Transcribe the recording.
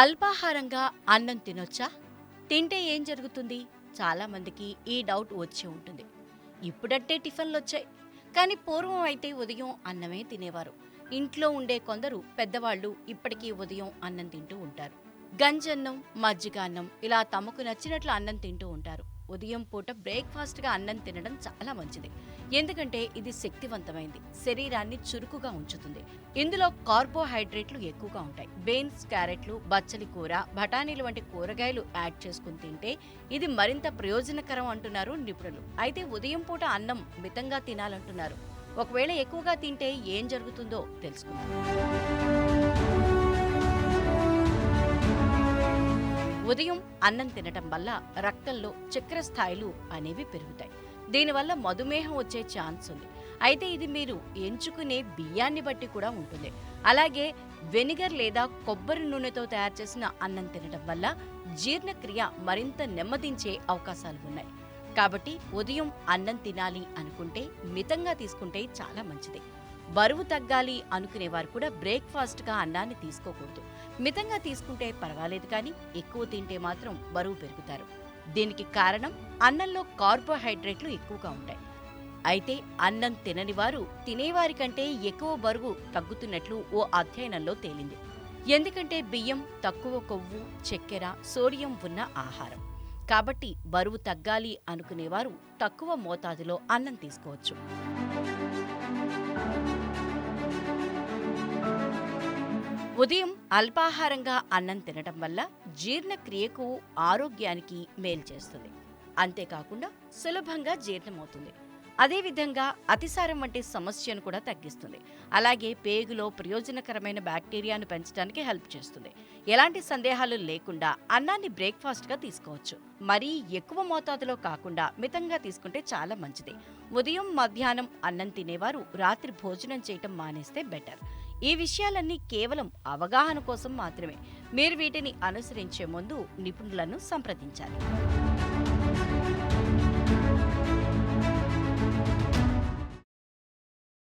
అల్పాహారంగా అన్నం తినొచ్చా? తింటే ఏం జరుగుతుంది? చాలామందికి ఈ డౌట్ వచ్చి ఉంటుంది. ఇప్పుడంటే టిఫిన్లు వచ్చాయి కానీ పూర్వం అయితే ఉదయం అన్నమే తినేవారు. ఇంట్లో ఉండే కొందరు పెద్దవాళ్ళు ఇప్పటికీ ఉదయం అన్నం తింటూ ఉంటారు. గంజన్నం మజ్జిగ అన్నం ఇలా తమకు నచ్చినట్లు అన్నం తింటూ ఉంటారు. ఉదయం పూట బ్రేక్ఫాస్ట్గా అన్నం తినడం చాలా మంచిది. ఎందుకంటే ఇది శక్తివంతమైంది. శరీరాన్ని చురుకుగా ఉంచుతుంది. ఇందులో కార్బోహైడ్రేట్లు ఎక్కువగా ఉంటాయి. బీన్స్ క్యారెట్లు బచ్చలి కూర బఠానీలు వంటి కూరగాయలు యాడ్ చేసుకుని తింటే ఇది మరింత ప్రయోజనకరం అంటున్నారు నిపుణులు. అయితే ఉదయం పూట అన్నం మితంగా తినాలంటున్నారు. ఒకవేళ ఎక్కువగా తింటే ఏం జరుగుతుందో తెలుసుకుందాం. ఉదయం అన్నం తినటం వల్ల రక్తంలో చక్కెర స్థాయిలు అనేవి పెరుగుతాయి. దీనివల్ల మధుమేహం వచ్చే ఛాన్స్ ఉంది. అయితే ఇది మీరు ఎంచుకునే బియ్యాన్ని బట్టి కూడా ఉంటుంది. అలాగే వెనిగర్ లేదా కొబ్బరి నూనెతో తయారు చేసిన అన్నం తినడం వల్ల జీర్ణక్రియ మరింత నెమ్మదించే అవకాశాలు ఉన్నాయి. కాబట్టి ఉదయం అన్నం తినాలి అనుకుంటే మితంగా తీసుకుంటే చాలా మంచిది. బరువు తగ్గాలి అనుకునేవారు కూడా బ్రేక్ఫాస్ట్గా అన్నాన్ని తీసుకోకూడదు. మితంగా తీసుకుంటే పర్వాలేదు కానీ ఎక్కువ తింటే మాత్రం బరువు పెరుగుతారు. దీనికి కారణం అన్నంలో కార్బోహైడ్రేట్లు ఎక్కువగా ఉంటాయి. అయితే అన్నం తినని వారు తినేవారి కంటే ఎక్కువ బరువు తగ్గుతున్నట్లు ఓ అధ్యయనంలో తేలింది. ఎందుకంటే బియ్యం తక్కువ కొవ్వు చక్కెర సోడియం ఉన్న ఆహారం. కాబట్టి బరువు తగ్గాలి అనుకునేవారు తక్కువ మోతాదులో అన్నం తీసుకోవచ్చు. ఉదయం అల్పాహారంగా అన్నం తినటం వల్ల జీర్ణక్రియకు ఆరోగ్యానికి మేలు చేస్తుంది. అంతేకాకుండా సులభంగా జీర్ణమవుతుంది. అదేవిధంగా అతిసారం వంటి సమస్యను కూడా తగ్గిస్తుంది. అలాగే పేగులో ప్రయోజనకరమైన బ్యాక్టీరియాను పెంచడానికి హెల్ప్ చేస్తుంది. ఎలాంటి సందేహాలు లేకుండా అన్నాన్ని బ్రేక్ఫాస్ట్గా తీసుకోవచ్చు. మరీ ఎక్కువ మోతాదులో కాకుండా మితంగా తీసుకుంటే చాలా మంచిది. ఉదయం మధ్యాహ్నం అన్నం తినేవారు రాత్రి భోజనం చేయటం మానేస్తే బెటర్. ఈ విషయాలన్నీ కేవలం అవగాహన కోసం మాత్రమే. మీరు వీటిని అనుసరించే ముందు నిపుణులను సంప్రదించాలి.